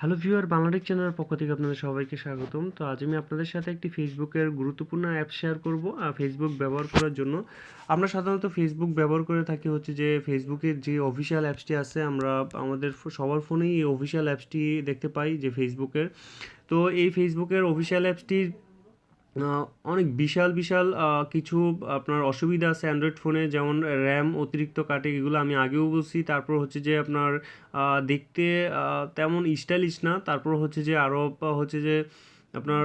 Hello viewer Bangladesh চ্যানেলের পক্ষ থেকে আপনাদের সবাইকে স্বাগতম। তো আজ আমি আপনাদের সাথে একটি ফেসবুকের গুরুত্বপূর্ণ অ্যাপ শেয়ার করব। আর ফেসবুক ব্যবহার করার জন্য আমরা সাধারণত ফেসবুক ব্যবহার করে থাকি হচ্ছে যে ফেসবুকের যে অফিসিয়াল অ্যাপসটি আছে, আমরা আমাদের সবার ফোনেই এই অফিসিয়াল অ্যাপসটি দেখতে পাই যে ফেসবুকের তো এই ফেসবুকের অফিসিয়াল অ্যাপসটির অনেক বিশাল বিশাল কিছু আপনার অসুবিধা আছে অ্যান্ড্রয়েড ফোনে যেমন র্যাম অতিরিক্ত কাটে, এগুলো আমি আগেও বলছি। তারপর হচ্ছে যে আপনার দেখতে তেমন স্টাইলিশ না। তারপর হচ্ছে যে আরও হচ্ছে যে আপনার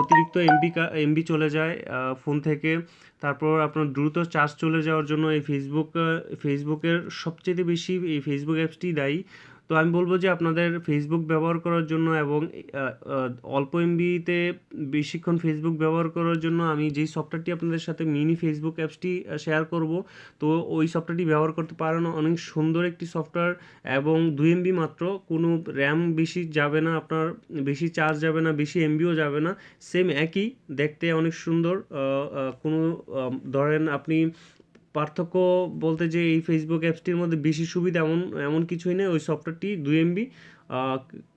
অতিরিক্ত এমবি এমবি চলে যায় ফোন থেকে। তারপর আপনার দ্রুত চার্জ চলে যাওয়ার জন্য এই ফেসবুক ফেসবুকের সবচেয়ে বেশি এই ফেসবুক অ্যাপসটি দায়ী। তো আমি বলব যে আপনাদের ফেসবুক ব্যবহার করার জন্য এবং অল্প এমবিতে বেশিক্ষণ ফেসবুক ব্যবহার করার জন্য আমি যেই সফটওয়্যারটি আপনাদের সাথে মিনি ফেসবুক অ্যাপসটি শেয়ার করব। তো ওই সফটওয়্যারটি ব্যবহার করতে পারেন। অনেক সুন্দর একটি সফটওয়্যার এবং দুই এমবি মাত্র। কোনো র্যাম বেশি যাবে না আপনার, বেশি চার্জ যাবে না, বেশি এমবিও যাবে না। সেম একই। দেখতে অনেক সুন্দর। কোনো ধরেন আপনি পার্থক্য বলতে যে এই ফেসবুক অ্যাপসটির মধ্যে বেশি সুবিধা এমন এমন কিছুই নেই, ওই সফটওয়্যারটি দুই এমবি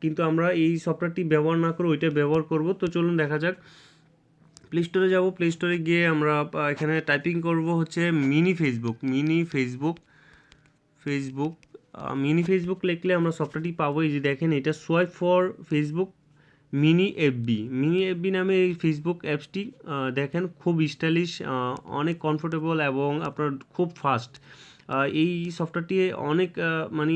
কিন্তু আমরা এই সফটওয়্যারটি ব্যবহার না করে ওইটা ব্যবহার করব। তো চলুন দেখা যাক। প্লে স্টোরে যাব প্লে স্টোরে গিয়ে আমরা এখানে টাইপিং করব হচ্ছে mini Facebook mini Facebook Facebook mini Facebook লিখলে আমরা সফটওয়্যারটি পাবো। এই যে দেখেন, এটা swipe for Facebook mini FB mini FB নামে এই ফেসবুক অ্যাপসটি দেখেন খুব স্টাইলিশ অনেক কমফোর্টেবল এবং আপনার খুব ফাস্ট এই সফটওয়্যারটি অনেক মানে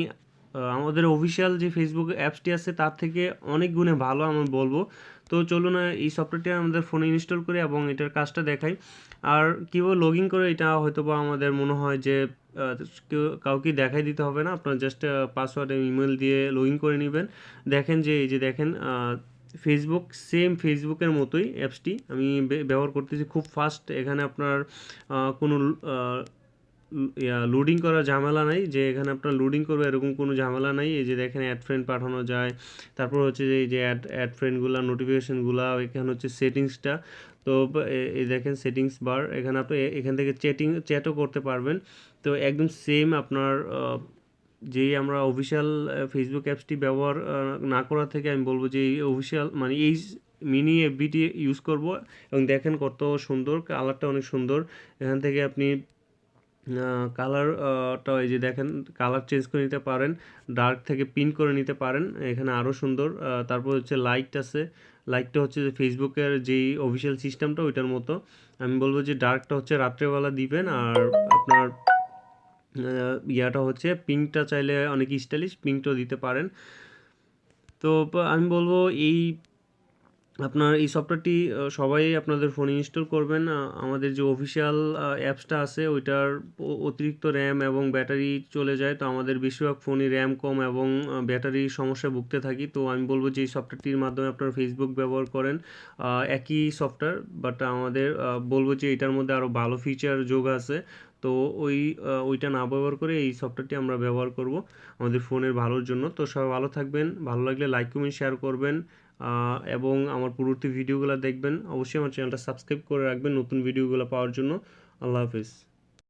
আমাদের অফিসিয়াল যে ফেসবুক অ্যাপসটি আছে তার থেকে অনেক গুণে ভালো আমি বলব। তো চলুন এই সফটওয়্যারটি আমাদের ফোনে ইনস্টল করি এবং এটার কাজটা দেখাই। আর কীভাবে লগ ইন করে এটা হয়তো বা আমাদের মনে হয় যে কেউ কাউকে দেখাই দিতে হবে না। আপনার জাস্ট পাসওয়ার্ড ইমেল দিয়ে লগ ইন করে নেবেন। দেখেন যে, এই যে দেখেন ফেসবুক সেম ফেসবুকের মতোই অ্যাপসটি আমি ব্যবহার করতেছি। খুব ফাস্ট এখানে আপনার কোনো লোডিং করার ঝামেলা নাই। যে এখানে আপনার লোডিং করবে, এরকম কোনো ঝামেলা নাই। এই যে দেখেন অ্যাড ফ্রেন্ড পাঠানো যায়। তারপর হচ্ছে যে এই যে অ্যাড অ্যাড ফ্রেন্ডগুলো নোটিফিকেশনগুলো এখানে হচ্ছে সেটিংসটা তো এই দেখেন সেটিংস বার এখানে আপনি এখান থেকে চ্যাটিং চ্যাটও করতে পারবেন। তো একদম সেম আপনার যেই আমরা অফিসিয়াল ফেসবুক অ্যাপসটি ব্যবহার না করা থেকে আমি বলব যে এই অফিসিয়াল মানে এই মিনি এফবিটি ইউজ করব এবং দেখেন কত সুন্দর কালারটা অনেক সুন্দর। এখান থেকে আপনি কালারটা এই যে দেখেন কালার চেঞ্জ করে নিতে পারেন ডার্ক থেকে পিন করে নিতে পারেন, এখানে আরও সুন্দর। তারপর হচ্ছে লাইট আছে লাইটটা হচ্ছে যে ফেসবুকের যেই অফিসিয়াল সিস্টেমটা ওইটার মতো। আমি বলব যে ডার্কটা হচ্ছে রাত্রেবেলা দিবেন, আর আপনার ইয়াটা হচ্ছে পিঙ্কটা চাইলে অনেক স্টাইলিশ পিঙ্কটাও দিতে পারেন। তো আমি বলব এই আপনার এই সফটওয়্যারটি সবাই আপনাদের ফোনে ইনস্টল করবেন। আমাদের যে অফিসিয়াল অ্যাপসটা আছে, ওইটার অতিরিক্ত র্যাম এবং ব্যাটারি চলে যায়। তো আমাদের বেশিরভাগ ফোনে র্যাম কম এবং ব্যাটারি সমস্যায় ভুগতে থাকি। তো আমি বলব যে এই সফটওয়্যারটির মাধ্যমে আপনারা ফেসবুক ব্যবহার করেন। একই সফটওয়্যার বাট আমাদের বলব যে এটার মধ্যে আরও ভালো ফিচার যোগ আছে। তো ওই ওইটা না ব্যবহার করে এই সফটওয়্যারটি আমরা ব্যবহার করব আমাদের ফোনের ভালোর জন্য। তো সবাই ভালো থাকবেন, ভালো লাগলে লাইক কমেন্ট শেয়ার করবেন। এবং আমার পূর্ববর্তী ভিডিওগুলো দেখবেন। অবশ্যই আমার চ্যানেলটা সাবস্ক্রাইব করে রাখবেন নতুন ভিডিওগুলো পাওয়ার জন্য। আল্লাহ হাফিজ।